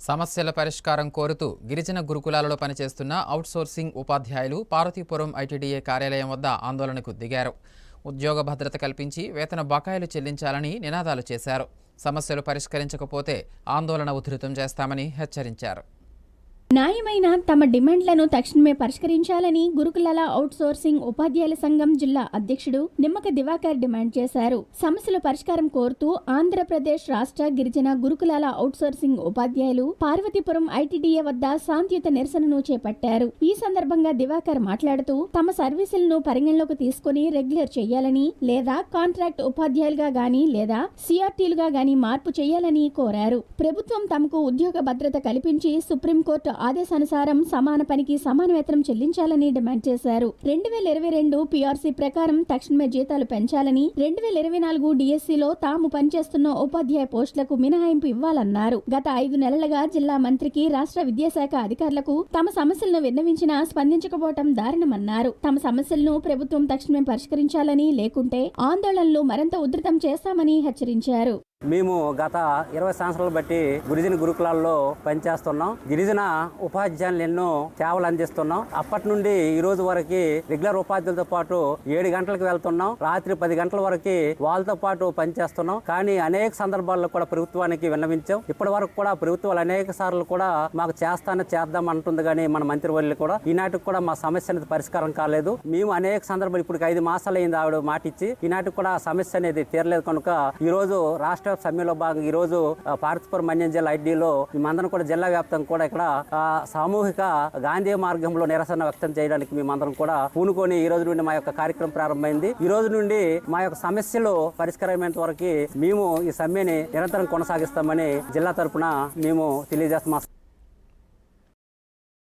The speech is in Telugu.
సమస్యల పరిష్కారం కోరుతూ గిరిజన గురుకులాలలో పనిచేస్తున్న అవుట్సోర్సింగ్ ఉపాధ్యాయులు పార్వతీపురం ఐటీడీఏ కార్యాలయం వద్ద ఆందోళనకు దిగారు. ఉద్యోగ భద్రత కల్పించి వేతన బకాయిలు చెల్లించాలని నినాదాలు చేశారు. సమస్యలు పరిష్కరించకపోతే ఆందోళన ఉధృతం చేస్తామని హెచ్చరించారు. న్యాయమైన తమ డిమాండ్లను తక్షణమే పరిష్కరించాలని గురుకులాల అవుట్సోర్సింగ్ ఉపాధ్యాయుల సంఘం జిల్లా అధ్యక్షుడు నిమ్మక దివాకర్ డిమాండ్ చేశారు. సమస్యల పరిష్కారం కోరుతూ ఆంధ్రప్రదేశ్ రాష్ట్ర గిరిజన గురుకులాల అవుట్సోర్సింగ్ ఉపాధ్యాయులు పార్వతీపురం ఐటీడీఏ వద్ద శాంతియుత నిరసనను చేపట్టారు. ఈ సందర్భంగా దివాకర్ మాట్లాడుతూ తమ సర్వీసులను పరిగణలోకి తీసుకుని రెగ్యులర్ చేయాలని లేదా కాంట్రాక్ట్ ఉపాధ్యాయులుగా గాని లేదా సిఆర్టీలుగా గాని మార్పు చేయాలని కోరారు. ప్రభుత్వం తమకు ఉద్యోగ భద్రత కల్పించి సుప్రీంకోర్టు ఆదేశానుసారం సమాన పనికి సమాన వేతనం చెల్లించాలని డిమాండ్ చేశారు. రెండు వేల ఇరవై రెండు పీఆర్సీ ప్రకారం తక్షణమే జీతాలు పెంచాలని రెండు వేల ఇరవై నాలుగు డిఎస్సిలో తాము పనిచేస్తున్న ఉపాధ్యాయ పోస్టులకు మినహాయింపు ఇవ్వాలన్నారు. గత ఐదు నెలలుగా జిల్లా మంత్రికి రాష్ట్ర విద్యాశాఖ అధికారులకు తమ సమస్యలను విన్నవించినా స్పందించకపోవటం దారుణమన్నారు. తమ సమస్యలను ప్రభుత్వం తక్షణమే పరిష్కరించాలని లేకుంటే ఆందోళనలు మరింత ఉధృతం చేస్తామని హెచ్చరించారు. మేము గత ఇరవై సంవత్సరాలు బట్టి గిరిజన గురుకులాల్లో పనిచేస్తున్నాం. గిరిజన ఉపాధ్యాయులు ఎన్నో సేవలు అందిస్తున్నాం. అప్పటి నుండి ఈ రోజు వరకు రెగ్యులర్ ఉపాధ్యాయులతో పాటు ఏడు గంటలకు వెళ్తున్నాం. రాత్రి పది గంటల వరకు వాళ్ళతో పాటు పనిచేస్తున్నాం. కానీ అనేక సందర్భాల్లో కూడా ప్రభుత్వానికి విన్నవించాం. ఇప్పటి వరకు కూడా ప్రభుత్వాలు అనేక సార్లు కూడా మాకు చేస్తానే చేద్దాం అంటుంది. కానీ మన మంత్రివర్యులు కూడా ఈనాటికి కూడా మా సమస్య అనేది పరిష్కారం కాలేదు. మేము అనేక సందర్భాలు ఇప్పుడు ఐదు మాసాలు అయింది ఆవిడ మాట ఇచ్చి ఈనాటికి కూడా సమస్య అనేది తీరలేదు. కనుక ఈ రోజు రాష్ట్ర వ్యాప్త సమ్మెలో భాగంగా ఈ రోజు ఆ, పార్వతీపురం మన్యం జిల్లా ఐటీలో మేమందరం కూడా జిల్లా వ్యాప్తంగా కూడా ఇక్కడ సామూహిక గాంధీ మార్గంలో నిరసన వ్యక్తం చేయడానికి మేమందరం కూడా పూనుకొని ఈ రోజు నుండి మా యొక్క కార్యక్రమం ప్రారంభమైంది. ఈ రోజు నుండి మా యొక్క సమస్యలు పరిష్కారమైనంత వరకు మేము ఈ సమ్మెని నిరంతరం కొనసాగిస్తామని జిల్లా తరఫున మేము తెలియజేస్తున్నాం.